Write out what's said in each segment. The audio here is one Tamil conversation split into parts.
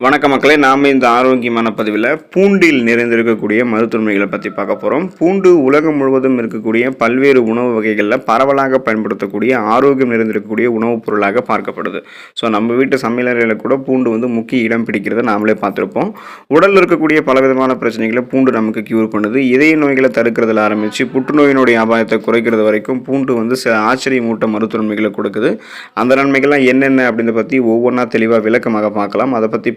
வணக்க மக்களே நாம் இந்த ஆரோக்கியமான பதிவில் பூண்டில் நிறைந்திருக்கக்கூடிய மருத்துவமைகளை பற்றி பார்க்க போகிறோம் பூண்டு உலகம் முழுவதும் இருக்கக்கூடிய பல்வேறு உணவு வகைகளில் பரவலாக பயன்படுத்தக்கூடிய ஆரோக்கியம் நிறைந்திருக்கக்கூடிய உணவுப் பொருளாக பார்க்கப்படுது. ஸோ நம்ம வீட்டு சமையலறையில் கூட பூண்டு வந்து முக்கிய இடம் பிடிக்கிறத நாமளே பார்த்துருப்போம். உடலில் இருக்கக்கூடிய பலவிதமான பிரச்சனைகளை பூண்டு நமக்கு க்யூர் பண்ணுது. இதய நோய்களை தடுக்கிறதுல ஆரம்பித்து புற்றுநோயினுடைய அபாயத்தை குறைக்கிறது வரைக்கும் பூண்டு வந்து சில ஆச்சரியமூட்ட மருத்துவமைகளை கொடுக்குது. அந்த நன்மைகள்லாம் என்னென்ன அப்படின்றத பற்றி ஒவ்வொன்றா தெளிவாக விளக்கமாக பார்க்கலாம். அதை பற்றி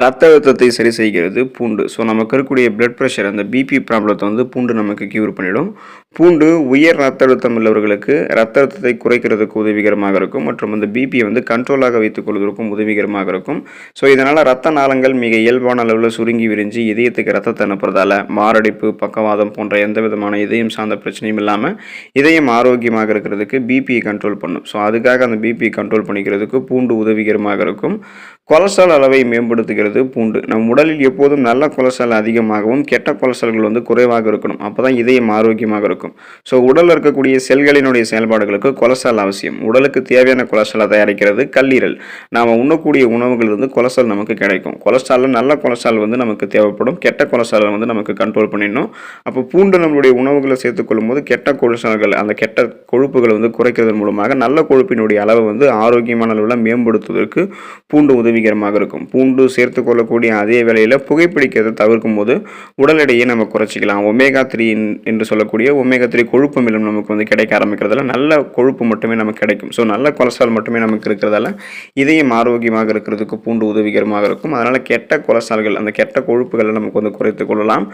ரத்த அழுத்தத்தை சரி செய்கிறது பூண்டு. ஸோ நமக்கு இருக்கக்கூடிய பிளட் ப்ரெஷர் அந்த பிபி ப்ராப்ளத்தை வந்து பூண்டு நமக்கு க்யூர் பண்ணிடும். பூண்டு உயர் ரத்த அழுத்தம் உள்ளவர்களுக்கு ரத்த அழுத்தத்தை குறைக்கிறதுக்கு உதவிகரமாக இருக்கும். மற்றும் அந்த பிபியை வந்து கண்ட்ரோலாக வைத்துக் கொள்வதற்கும் உதவிகரமாக இருக்கும். ஸோ இதனால் ரத்த நாளங்கள் மிக இயல்பான அளவில் சுருங்கி விரிஞ்சு இதயத்துக்கு ரத்தத்தை அனுப்புறதால மாரடைப்பு பக்கவாதம் போன்ற எந்த விதமான இதயம் சார்ந்த பிரச்சனையும் இல்லாமல் இதயம் ஆரோக்கியமாக இருக்கிறதுக்கு பிபியை கண்ட்ரோல் பண்ணும். ஸோ அதுக்காக அந்த பிபியை கண்ட்ரோல் பண்ணிக்கிறதுக்கு பூண்டு உதவிகரமாக இருக்கும். கொலஸ்ட்ரால் அளவை மேம்படுத்துகிறது பூண்டு. நம் உடலில் எப்போதும் நல்ல கொலஸ்ட்ரால் அதிகமாகவும் கெட்ட கொலஸ்ட்ரால்கள் வந்து குறைவாக இருக்கணும். அப்போ தான் இதயம் ஆரோக்கியமாக இருக்கும். ஸோ உடலில் இருக்கக்கூடிய செல்களினுடைய செயல்பாடுகளுக்கு கொலஸ்ட்ரால் அவசியம். உடலுக்கு தேவையான கொலஸ்ட்ராலை தயாரிக்கிறது கல்லீரல். நாம் உண்ணக்கூடிய உணவுகள் வந்து கொலஸ்ட்ரால் நமக்கு கிடைக்கும். கொலஸ்ட்ராலில் நல்ல கொலஸ்ட்ரால் வந்து நமக்கு தேவைப்படும். கெட்ட கொலஸ்ட்ராலை வந்து நமக்கு கண்ட்ரோல் பண்ணிடணும். அப்போ பூண்டு நம்மளுடைய உணவுகளை சேர்த்துக்கொள்ளும் போது கெட்ட கொலஸ்ட்ரால்கள் அந்த கெட்ட கொழுப்புகளை வந்து குறைக்கிறதன் மூலமாக நல்ல கொழுப்பினுடைய அளவை வந்து ஆரோக்கியமான அளவில் மேம்படுத்துவதற்கு பூண்டு உதவி உதவிகரமாக இருக்கும். பூண்டு சேர்த்து கொள்ளக்கூடிய அதே வேளையில் புகைப்பிடிக்கிறதை தவிர்க்கும் போது உடல் எடையை நம்ம குறைச்சிக்கலாம். ஒமேகா த்ரீ என்று சொல்லக்கூடிய ஒமேகா த்ரீ கொழுப்பு அமிலம் நமக்கு வந்து கிடைக்க ஆரம்பிக்கிறதால நல்ல கொழுப்பு மட்டுமே நமக்கு கிடைக்கும். ஸோ நல்ல கொலஸ்ட்ரால் மட்டுமே நமக்கு இருக்கிறதால இதயம் ஆரோக்கியமாக இருக்கிறதுக்கு பூண்டு உதவிகரமாக இருக்கும். அதனால் கெட்ட கொலஸ்ட்ரால்கள் அந்த கெட்ட கொழுப்புகளை நமக்கு வந்து குறைத்து கொள்ளலாம்.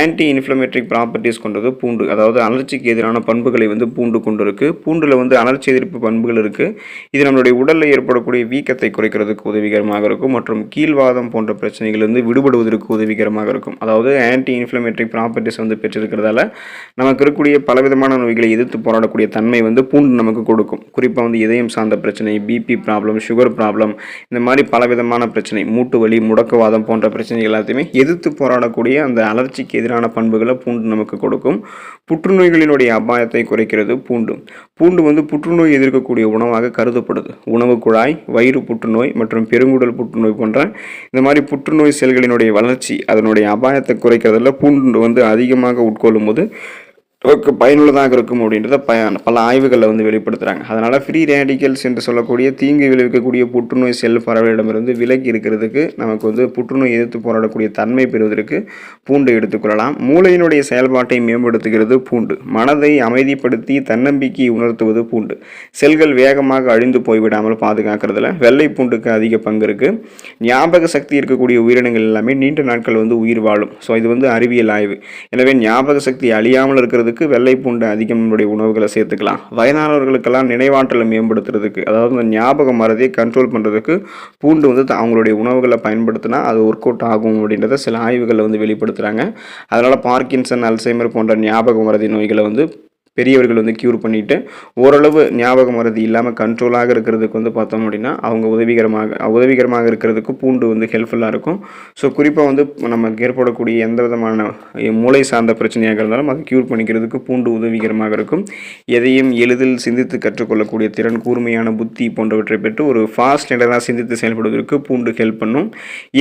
ஆன்டி இன்ஃப்ளமேட்டரி ப்ராப்பர்ட்டிஸ் கொண்டது பூண்டு. அதாவது அலர்ச்சிக்கு எதிரான பண்புகளை வந்து பூண்டு கொண்டு இருக்குது பூண்டில் வந்து அலர்ச்சி எதிர்ப்பு பண்புகள் இருக்குது இது நம்மளுடைய உடலில் ஏற்படக்கூடிய வீக்கத்தை குறைக்கிறதுக்கு உதவிகரமாக இருக்கும் மற்றும் கீழ்வாதம் போன்ற பிரச்சனைகளிலிருந்து விடுபடுவதற்கு உதவிகரமாக இருக்கும். அதாவது ஆன்டி இன்ஃப்ளமேட்டரி ப்ராப்பர்ட்டிஸ் வந்து பெற்றிருக்கிறதால நமக்கு இருக்கக்கூடிய பலவிதமான நோய்களை எதிர்த்து போராடக்கூடிய தன்மை வந்து பூண்டு நமக்கு கொடுக்கும். குறிப்பாக வந்து இதயம் சார்ந்த பிரச்சனை பிபி ப்ராப்ளம் சுகர் ப்ராப்ளம் இந்த மாதிரி பலவிதமான பிரச்சனை மூட்டு வலி முடக்குவாதம் போன்ற பிரச்சனைகள் எல்லாத்தையுமே எதிர்த்து போராடக்கூடிய அந்த அலர்ச்சிக்கு எதிரான பண்புகளை பூண்டு நமக்கு கொடுக்கும். புற்றுநோய்களினுடைய அபாயத்தை குறைக்கிறது பூண்டு. பூண்டு வந்து புற்றுநோய் எதிர்க்கக்கூடிய உணவாக கருதப்படுது. உணவு குழாய் வயிறு புற்றுநோய் மற்றும் பெருங்குடல் புற்றுநோய் போன்ற இந்த மாதிரி புற்றுநோய் செல்களினுடைய வளர்ச்சி அதனுடைய அபாயத்தை குறைக்கிறதில் பூண்டு வந்து அதிகமாக உட்கொள்ளும் போது பயனுள்ளதாக இருக்கும் அப்படின்றத ப பல ஆய்வுகளில் வந்து வெளிப்படுத்துகிறாங்க அதனால் ஃப்ரீ ரேடிக்கல்ஸ் என்று சொல்லக்கூடிய தீங்கு விளைவிக்கக்கூடிய புற்றுநோய் செல் பரவலிடமிருந்து விலகி இருக்கிறதுக்கு நமக்கு வந்து புற்றுநோய் எதிர்த்து போராடக்கூடிய தன்மை பெறுவதற்கு பூண்டு எடுத்துக்கொள்ளலாம் மூளையினுடைய செயல்பாட்டை மேம்படுத்துகிறது பூண்டு. மனதை அமைதிப்படுத்தி தன்னம்பிக்கையை உணர்த்துவது பூண்டு. செல்கள் வேகமாக அழிந்து போய்விடாமல் பாதுகாக்கிறதுல வெள்ளை பூண்டுக்கு அதிக பங்கு இருக்குது ஞாபக சக்தி இருக்கக்கூடிய உயிரினங்கள் எல்லாமே நீண்ட நாட்கள் வந்து உயிர் வாழும். ஸோ இது வந்து அறிவியல் ஆய்வு. எனவே ஞாபக சக்தி அழியாமல் இருக்கிறதுக்கு வெள்ளை பூண்டு அதிகம் நம்முடைய உணவுகளை சேர்த்துக்கலாம். வயதானவர்களுக்கெல்லாம் நினைவாற்றலை மேம்படுத்துறதுக்கு அதாவது இந்த ஞாபக மறதியை கண்ட்ரோல் பண்ணுறதுக்கு பூண்டு வந்து த- அவங்களுடைய உணவுகளை பயன்படுத்தினா அது ஒர்க் அவுட் ஆகும் அப்படின்றத சில ஆய்வுகளில் வந்து வெளிப்படுத்துகிறாங்க அதனால் பார்க்கின்சன் அல்சைமர் போன்ற ஞாபக மறதி நோய்களை வந்து பெரியவர்கள் வந்து க்யூர் பண்ணிட்டு ஓரளவு ஞாபக மறதி இல்லாமல் கண்ட்ரோலாக இருக்கிறதுக்கு வந்து பார்த்தோம் அப்படின்னா அவங்க உதவிகரமாக உதவிகரமாக இருக்கிறதுக்கு பூண்டு வந்து ஹெல்ப்ஃபுல்லாக இருக்கும். ஸோ குறிப்பாக வந்து நமக்கு ஏற்படக்கூடிய எந்த விதமான மூளை சார்ந்த பிரச்சனையாக இருந்தாலும் அதை க்யூர் பண்ணிக்கிறதுக்கு பூண்டு உதவிகரமாக இருக்கும். எதையும் எளிதில் சிந்தித்து கற்றுக்கொள்ளக்கூடிய திறன் கூர்மையான புத்தி போன்றவற்றை பெற்று ஒரு ஃபாஸ்ட் நிலையாக சிந்தித்து செயல்படுவதற்கு பூண்டு ஹெல்ப் பண்ணும்.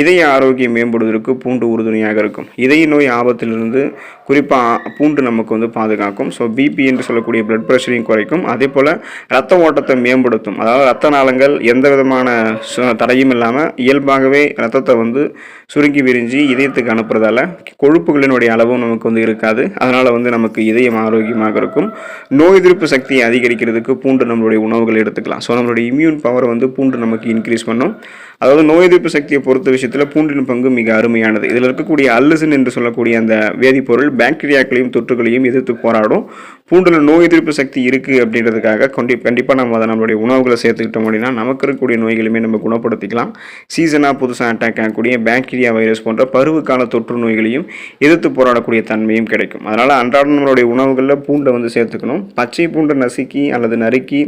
இதய ஆரோக்கியம் மேம்படுவதற்கு பூண்டு உறுதுணையாக இருக்கும். இதய நோய் ஆபத்திலிருந்து குறிப்பாக பூண்டு நமக்கு வந்து பாதுகாக்கும். ஸோ பிபி என்று சொல்லக்கூடிய பிளட் ப்ரெஷரையும் குறைக்கும். அதே போல் ரத்த ஓட்டத்தை மேம்படுத்தும். அதாவது ரத்த நாளங்கள் எந்த விதமான சு- தடையும் இல்லாமல் இயல்பாகவே ரத்தத்தை வந்து சுருங்கி விரிஞ்சு இதயத்துக்கு அனுப்புறதால கொழுப்புகளினுடைய அளவும் நமக்கு வந்து இருக்காது. அதனால் வந்து நமக்கு இதயம் ஆரோக்கியமாக இருக்கும். நோய் எதிர்ப்பு சக்தியை அதிகரிக்கிறதுக்கு பூண்டு நம்மளுடைய உணவுகள் எடுத்துக்கலாம். ஸோ நம்மளுடைய இம்யூன் பவர் வந்து பூண்டு நமக்கு இன்க்ரீஸ் பண்ணும். அதாவது நோய் எதிர்ப்பு சக்தியை பொறுத்த விஷயத்தில் பூண்டின் பங்கு மிக அருமையானது. இதில் இருக்கக்கூடிய அல்லசின் என்று சொல்லக்கூடிய அந்த வேதிப்பொருள் பாக்டீரியாக்களையும் தொற்றுகளையும் எதிர்த்து போராடும். பூண்டில் நோய் எதிர்ப்பு சக்தி இருக்குது அப்படின்றதுக்காக கொண்டி கண்டிப்பாக நம்ம அதை நம்மளுடைய உணவுகளை சேர்த்துக்கிட்டோம் அப்படின்னா நமக்கு இருக்கக்கூடிய நோய்களுமே நம்ம குணப்படுத்திக்கலாம். சீசனாக புதுசாக அட்டாக் ஆகக்கூடிய பாக்டீரியா வைரஸ் போன்ற பருவகால தொற்று நோய்களையும் எதிர்த்து போராடக்கூடிய தன்மையும் கிடைக்கும். அதனால் அன்றாடம் நம்மளுடைய உணவுகளில் பூண்டை வந்து சேர்த்துக்கணும். பச்சை பூண்டை நசுக்கி அல்லது நறுக்கி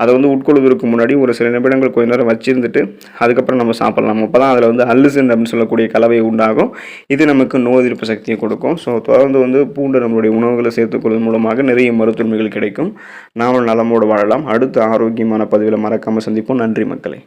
அதை வந்து உட்கொள்வதற்கு முன்னாடி ஒரு சில நிமிடங்கள் கொஞ்ச நேரம் வச்சிருந்துட்டு அதுக்கப்புறம் நம்ம சாப்பிடலாம். அப்போ தான் அதில் வந்து அல்லுசன் அப்படின்னு சொல்லக்கூடிய கலவை உண்டாகும். இது நமக்கு நோய் எதிர்ப்பு சக்தியை கொடுக்கும். ஸோ தொடர்ந்து வந்து பூண்டு நம்மளுடைய உணவுகளை சேர்த்துக்கொள்வதன் மூலமாக நிறைய மருத்துவமைகள் கிடைக்கும். நாமல் நலமோடு வாழலாம். அடுத்த ஆரோக்கியமான பதிவில் மறக்காமல் சந்திப்போம். நன்றி மக்களே.